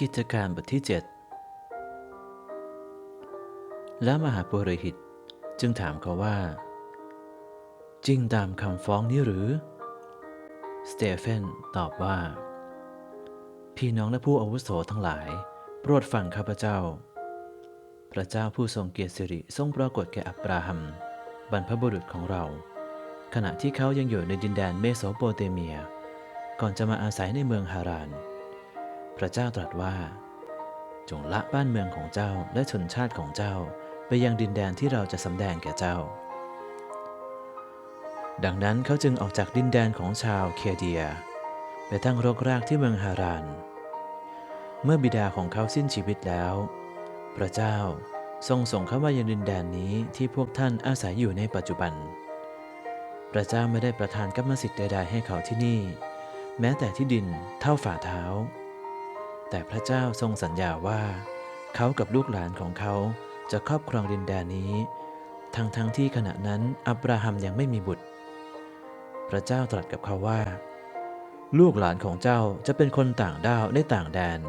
กิจการบทที่ 7 และมหาปุโรหิตจึงถามเขาว่า จริงตามคำฟ้องนี้หรือ สเตเฟนตอบว่า พี่น้องและผู้อาวุโสทั้งหลาย โปรดฟังข้าพเจ้า พระเจ้าผู้ทรงเกียรติสิริทรงปรากฏแก่อับราฮัม บรรพบุรุษของเรา ขณะที่เขายังอยู่ในดินแดนเมโสโปเตเมีย ก่อนจะมาอาศัยในเมืองฮาราน พระเจ้าตรัสว่า จงละบ้านเมืองของเจ้าและชนชาติของเจ้าไปยังดินแดนที่เราจะสำแดงแก่เจ้า ดังนั้นเขาจึงออกจากดินแดนของชาวเคเดีย ไปตั้งรกรากที่เมืองฮาราน เมื่อบิดาของเขาสิ้นชีวิตแล้ว พระเจ้าทรงส่งเขามายังดินแดนนี้ที่พวกท่านอาศัยอยู่ในปัจจุบัน พระเจ้าไม่ได้ประทานกรรมสิทธิ์ใดๆให้เขาที่นี่ แม้แต่ที่ดินเท่าฝ่าเท้า แต่พระเจ้าทรงสัญญาว่า เขากับลูกหลานของเขาจะครอบครองดินแดนนี้ ทั้งๆทที่ขณะนั้นอับราฮัมยังไม่มีบุตร พระเจ้าตรัสกับเขาว่า ลูกหลานของเจ้าจะเป็นคนต่างด้าวในต่างแดน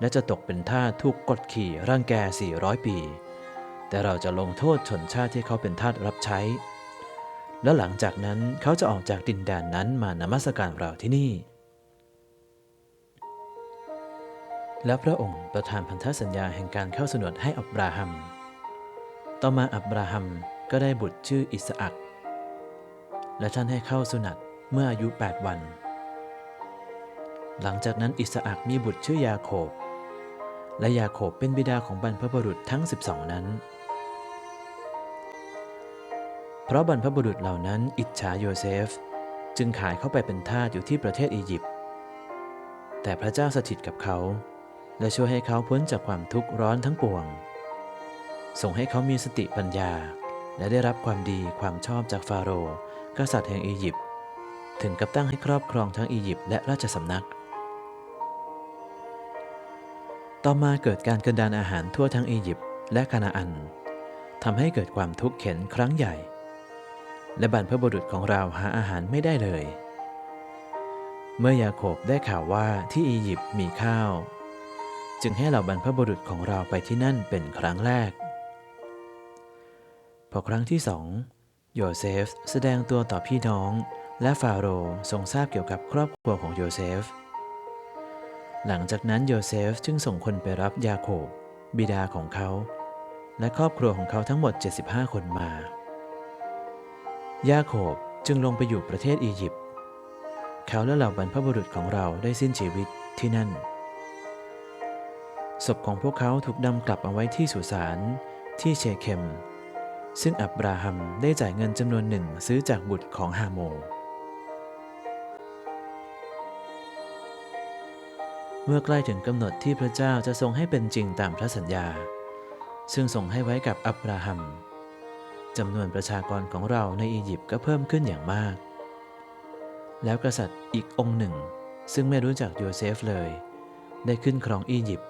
และจะตกเป็นทาสถูกกดขี่ร่างแก400 ปี แต่เราจะลงโทษชนชาติที่เขาเป็นทาสรับใช้ และหลังจากนั้นเขาจะออกจากดินแดนนั้นมานมัสการเราที่นี่ และพระองค์ประทานพันธสัญญาแห่งการเข้าสนวดให้อับราฮัม ต่อมาอับราฮัมก็ได้บุตรชื่ออิสอักและท่านให้เข้าสุนัตเมื่ออายุ 8 วัน หลังจากนั้นอิสอักมีบุตรชื่อยาโคบ และยาโคบเป็นบิดาของบรรพบุรุษทั้ง 12 นั้น เพราะบรรพบุรุษเหล่านั้นอิจฉาโยเซฟ จึงขายเข้าไปเป็นทาสอยู่ที่ประเทศอียิปต์ แต่พระเจ้าสถิตกับเขา และช่วยให้เขาพ้นจากความทุกข์ร้อนทั้งปวง ส่งให้เขามีสติปัญญา และได้รับความดีความชอบจากฟาโรห์กษัตริย์แห่งอียิปต์ถึงกับตั้งให้ครอบครองทั้งอียิปต์และราชสำนัก ต่อมาเกิดการกระดานอาหารทั่วทั้งอียิปต์และคานาอันทำให้เกิดความทุกข์เข็นครั้งใหญ่ และบรรพบุรุษของเราหาอาหารไม่ได้เลย เมื่อยาโคบได้ข่าวว่าที่อียิปต์มีข้าว จึงให้เหล่าบรรพบุรุษของเราไปที่นั่นเป็นครั้งแรก พอครั้งที่สองโยเซฟแสดงตัวต่อพี่น้อง และฟาโรห์ทรงทราบเกี่ยวกับครอบครัวของโยเซฟ หลังจากนั้นโยเซฟจึงส่งคนไปรับยาโคบ บิดาของเขา และครอบครัวของเขาทั้งหมด 75 คนมา ยาโคบจึงลงไปอยู่ประเทศอียิปต์ เขาและเหล่าบรรพบุรุษของเราได้สิ้นชีวิตที่นั่น ศพของพวกเขาถูกนำกลับเอาไว้ที่สุสานที่เชเคม ซึ่งอับราฮัมได้จ่ายเงินจำนวนหนึ่งซื้อจากบุตรของฮาโม เมื่อใกล้ถึงกำหนดที่พระเจ้าจะทรงให้เป็นจริงตามพระสัญญา ซึ่งทรงให้ไว้กับอับราฮัมจำนวนประชากรของเราในอียิปต์ก็เพิ่มขึ้นอย่างมาก แล้วกษัตริย์อีกองค์หนึ่ง ซึ่งไม่รู้จักโยเซฟเลย ได้ขึ้นครองอียิปต์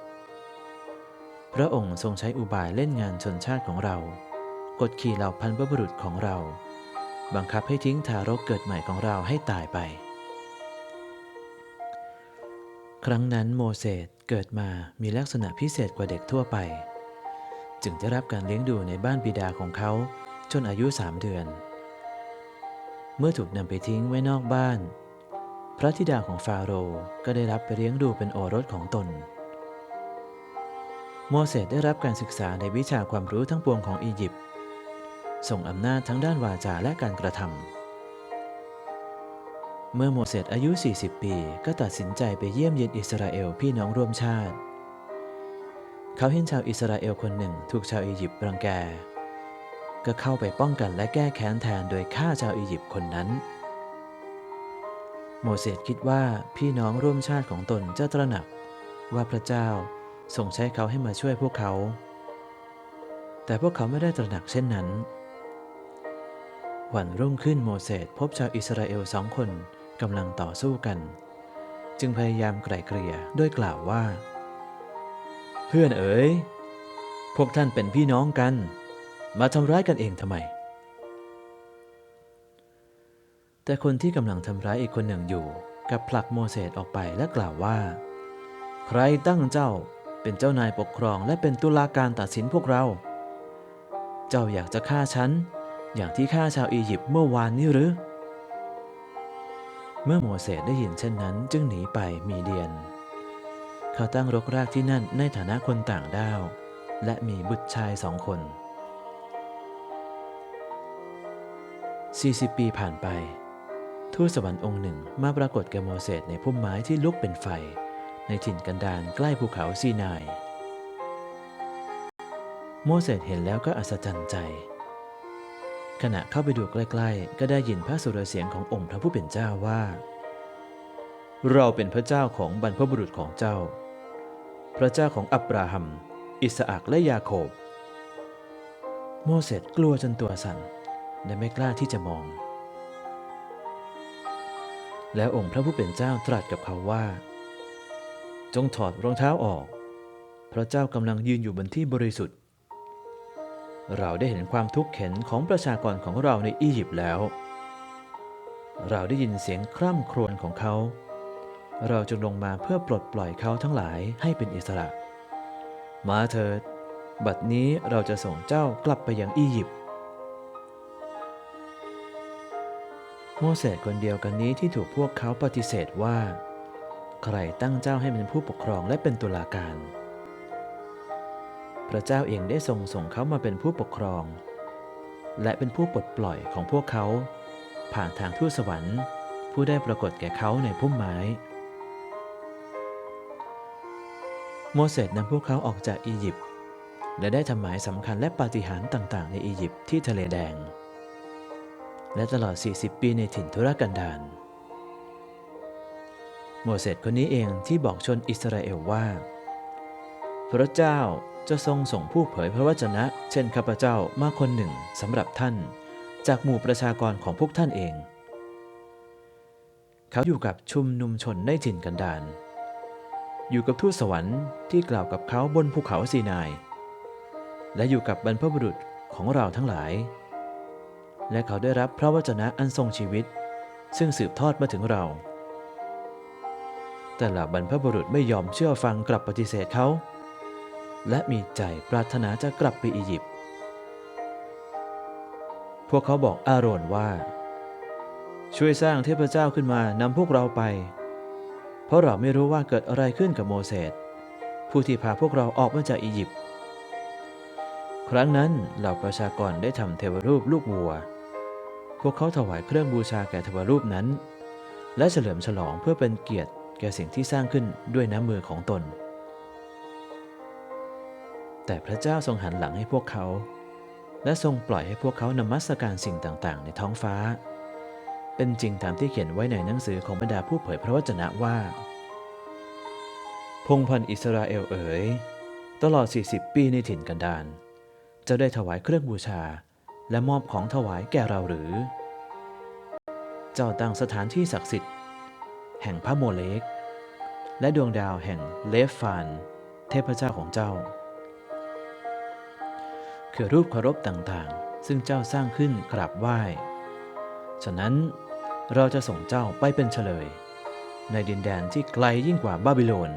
พระองค์ทรงใช้อุบายเล่นงานชนชาติของเรา กดขี่เหล่าพันธุ์บุรุษของเรา บังคับให้ทิ้งทารกเกิดใหม่ของเราให้ตายไป ครั้งนั้นโมเสสเกิดมามีลักษณะพิเศษกว่าเด็กทั่วไป จึงได้รับการเลี้ยงดูในบ้านบิดาของเขาจนอายุสามเดือน เมื่อถูกนำไปทิ้งไว้นอกบ้าน พระธิดาของฟาโรห์ก็ได้รับไปเลี้ยงดูเป็นโอรสของตน โมเสสได้รับการศึกษาในวิชาความรู้ทั้งปวงของอียิปต์ส่งอำนาจทั้งด้านวาจาและการกระทำเมื่อโมเสสอายุ 40 ปี ก็ตัดสินใจไปเยี่ยมเยียนอิสราเอลพี่น้องร่วมชาติ เขาเห็นชาวอิสราเอลคนหนึ่งถูกชาวอียิปต์รังแก ก็เข้าไปป้องกันและแก้แค้นแทนโดยฆ่าชาวอียิปต์คนนั้น โมเสสคิดว่าพี่น้องร่วมชาติของตนจะตระหนักว่าพระเจ้า ทรงใช้เขาให้มาช่วยพวกเขา แต่พวกเขาไม่ได้ตระหนักเช่นนั้น วันรุ่งขึ้นโมเสสพบชาวอิสราเอลสองคนกำลังต่อสู้กัน จึงพยายามไกล่เกลี่ยด้วยกล่าวว่า เพื่อนเอ๋ย พวกท่านเป็นพี่น้องกัน มาทำร้ายกันเองทำไม แต่คนที่กำลังทำร้ายอีกคนหนึ่งอยู่กับผลักโมเสสออกไปและกล่าวว่า ใครตั้งเจ้า เป็นเจ้านายปกครองและเป็นตุลาการตัดสินพวกเรา เจ้าอยากจะฆ่าฉัน อย่างที่ฆ่าชาวอียิปต์เมื่อวานนี้หรือ เมื่อโมเสสได้ยินเช่นนั้นจึงหนีไปมีเดียน เขาตั้งรกรากที่นั่นในฐานะคนต่างด้าว และมีบุตรชายสองคน 40 ปีผ่านไป ทูตสวรรค์องค์หนึ่งมาปรากฏแก่โมเสสในพุ่มไม้ที่ลุกเป็นไฟ ในถิ่นกันดารใกล้ภูเขาซีนาย โมเสสเห็นแล้วก็อัศจรรย์ใจ ขณะเข้าไปดูใกล้ๆ ก็ได้ยินพระสุรเสียงขององค์พระผู้เป็นเจ้าว่า เราเป็นพระเจ้าของบรรพบุรุษของเจ้า พระเจ้าของอับราฮัม อิสอักและยาโคบ โมเสสกลัวจนตัวสั่นและไม่กล้าที่จะมอง แล้วองค์พระผู้เป็นเจ้าตรัสกับเขาว่า จงถอดรองเท้าออก พระเจ้ากำลังยืนอยู่บนที่บริสุทธิ์ เราได้เห็นความทุกข์เข็นของประชากรของเราในอียิปต์แล้ว เราได้ยินเสียงคร่ำครวญของเขา เราจึงลงมาเพื่อปลดปล่อยเขาทั้งหลายให้เป็นอิสระ มาเถิด บัดนี้เราจะส่งเจ้ากลับไปยังอียิปต์โมเสสคนเดียวกันนี้ที่ถูกพวกเขาปฏิเสธว่า ใครตั้งเจ้าให้เป็นผู้ปกครองและเป็นตุลาการ พระเจ้าเองได้ทรงส่งเขามาเป็นผู้ปกครอง และเป็นผู้ปลดปล่อยของพวกเขา ผ่านทางทูตสวรรค์ ผู้ได้ปรากฏแก่เขาในพุ่มไม้ โมเสสนำพวกเขาออกจากอียิปต์และได้ทำหมายสำคัญและปาฏิหาริย์ต่าง ๆ ในอียิปต์ที่ทะเลแดง และตลอด 40 ปีในถิ่นทุรกันดาร โมเสสคนนี้เองที่บอกชนอิสราเอลว่า พระเจ้าจะทรงส่งผู้เผยพระวจนะ เช่นข้าพเจ้ามาคนหนึ่งสำหรับท่าน จากหมู่ประชากรของพวกท่านเอง เขาอยู่กับชุมนุมชนในถิ่นกันดารอยู่กับทูตสวรรค์ที่กล่าวกับเขาบนภูเขาซีนาย และอยู่กับบรรพบุรุษของเราทั้งหลาย และเขาได้รับพระวจนะอันทรงชีวิต ซึ่งสืบทอดมาถึงเรา แต่เหล่าบรรพบุรุษไม่ยอมเชื่อฟังกลับปฏิเสธเขา และมีใจปรารถนาจะกลับไปอียิปต์ พวกเขาบอกอาโรนว่า ช่วยสร้างเทพเจ้าขึ้นมานำพวกเราไป เพราะเราไม่รู้ว่าเกิดอะไรขึ้นกับโมเสสผู้ที่พาพวกเราออกมาจากอียิปต์ ครั้งนั้นเหล่าประชากรได้ทำเทวรูปลูกวัว พวกเขาถวายเครื่องบูชาแก่เทวรูปนั้น และเฉลิมฉลองเพื่อเป็นเกียรติ แก่สิ่งที่สร้างขึ้นด้วยน้ำมือของตน แต่พระเจ้าทรงหันหลังให้พวกเขา และทรงปล่อยให้พวกเขานมัสการสิ่งต่างๆ ในท้องฟ้า เป็นจริงตามที่เขียนไว้ในหนังสือของบรรดาผู้เผยพระวจนะว่า พงพันอิสราเอลเอ๋ยตลอด 40 ปีในถิ่นกันดารเจ้าได้ถวายเครื่องบูชา และมอบของถวายแก่เราหรือ เจ้าตั้งสถานที่ศักดิ์สิทธิ์ แห่งพระโมเลก และดวงดาวแห่งเลฟฟาน เทพเจ้าของเจ้า คือรูปเคารพต่างๆ ซึ่งเจ้าสร้างขึ้นกราบไหว้ ฉะนั้นเราจะส่งเจ้าไปเป็นเฉลย ในดินแดนที่ไกลยิ่งกว่าบาบิโลน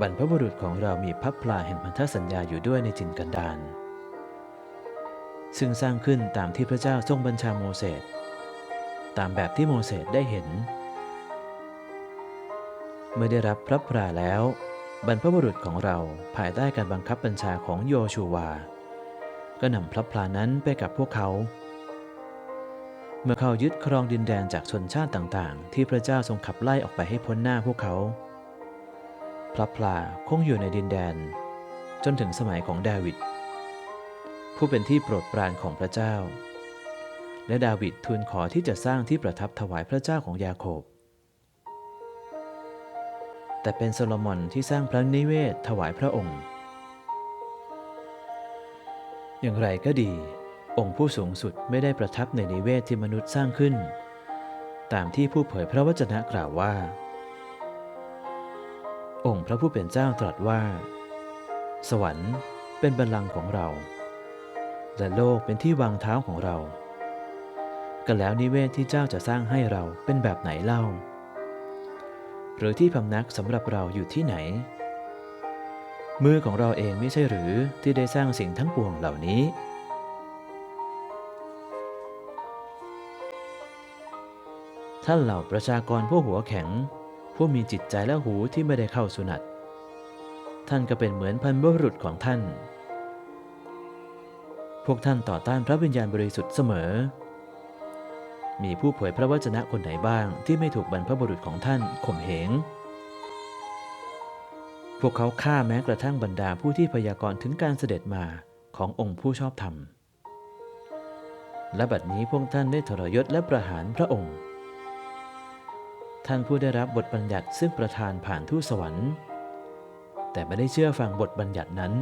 บรรพบุรุษของเรามีพับพลาแห่งพันธสัญญาอยู่ด้วยในจินกันดารซึ่งสร้างขึ้นตามที่พระเจ้าทรงบัญชาโมเสส ตามแบบที่โมเสสได้เห็น เมื่อได้รับพระพราแล้ว บรรพบุรุษของเราภายใต้การบังคับบัญชาของโยชูวา ก็นำพระพลานั้นไปกับพวกเขา เมื่อเขายึดครองดินแดนจากชนชาติต่างๆ ที่พระเจ้าทรงขับไล่ออกไปให้พ้นหน้าพวกเขา พระพลาคงอยู่ในดินแดน จนถึงสมัยของดาวิดผู้เป็นที่โปรดปรานของพระเจ้า และดาวิดทูลขอที่จะสร้างที่ประทับถวายพระเจ้าของยาโคบ แต่เป็นโซโลมอนที่สร้างพระนิเวศถวายพระองค์ อย่างไรก็ดี องค์ผู้สูงสุดไม่ได้ประทับในนิเวศที่มนุษย์สร้างขึ้น ตามที่ผู้เผยพระวจนะกล่าวว่า องค์พระผู้เป็นเจ้าตรัสว่า สวรรค์เป็นบัลลังก์ของเรา และโลกเป็นที่วางเท้าของเรา ก็แล้วนิเวศที่เจ้าจะสร้างให้เราเป็นแบบไหนเล่า หรือที่พำนักสำหรับเราอยู่ที่ไหน มือของเราเองไม่ใช่หรือที่ได้สร้างสิ่งทั้งปวงเหล่านี้ท่านเหล่าประชากรผู้หัวแข็ง ผู้มีจิตใจและหูที่ไม่ได้เข้าสุนัตท่านก็เป็นเหมือนพันบุรุษของท่าน พวกท่านต่อต้านพระวิญญาณบริสุทธิ์เสมอ มีผู้เผยพระวจนะคนไหนบ้างที่ไม่ถูกบรรพบุรุษของท่านข่มเหง พวกเขาฆ่าแม้กระทั่งบรรดาผู้ที่พยากรณ์ถึงการเสด็จมาขององค์ผู้ชอบธรรม และบัดนี้พวกท่านได้ทรยศและประหารพระองค์ ท่านผู้ได้รับบทบัญญัติซึ่งประทานผ่านทูตสวรรค์ แต่ไม่ได้เชื่อฟังบทบัญญัตินั้น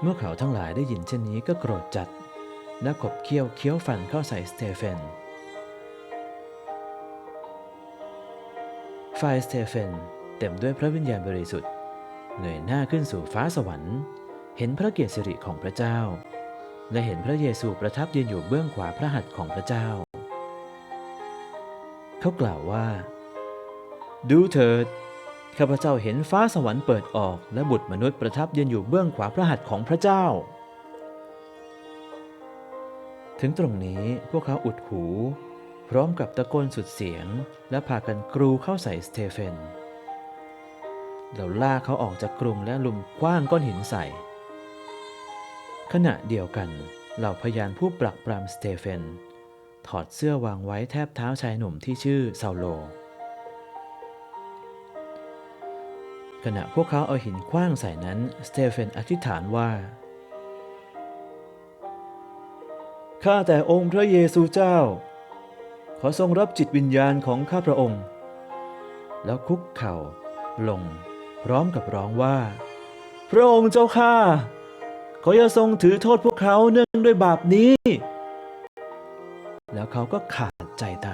เมื่อเขาทั้งหลายได้ยินเช่นนี้ก็โกรธจัด และขบเคี้ยวเคี้ยวฟันเข้าใส่สเตเฟน ฝ่ายสเตเฟนเต็มด้วยพระวิญญาณบริสุทธิ์เงยหน้าขึ้นสู่ฟ้าสวรรค์ เห็นพระเกียรติสิริของพระเจ้า และเห็นพระเยซูประทับยืนอยู่เบื้องขวาพระหัตถ์ของพระเจ้า เขากล่าวว่า ดูเถิด ข้าพเจ้าเห็นฟ้าสวรรค์เปิดออก และบุตรมนุษย์ประทับยืนอยู่เบื้องขวาพระหัตถ์ของพระเจ้า ถึงตรงนี้พวกเขาอุดหู พร้อมกับตะโกนสุดเสียง และพากันกรูเข้าใส่สเตเฟนเราลากเขาออกจากกรุงและลุมคว้างก้อนหินใส่ ขณะเดียวกัน เหล่าพยานผู้ปรักปรำสเตเฟน ถอดเสื้อวางไว้แทบเท้าชายหนุ่มที่ชื่อซาโล ขณะพวกเขาเอาหินคว้างใส่นั้น สเตเฟนอธิษฐานว่า ข้าแต่องค์พระเยซูเจ้า ขอทรงรับจิตวิญญาณของข้าพระองค์ แล้วคุกเข่าลงพร้อมกับร้องว่า พระองค์เจ้าข้าขออย่าทรงถือโทษพวกเขาเนื่องด้วยบาปนี้ แล้วเขาก็ขาดใจตาย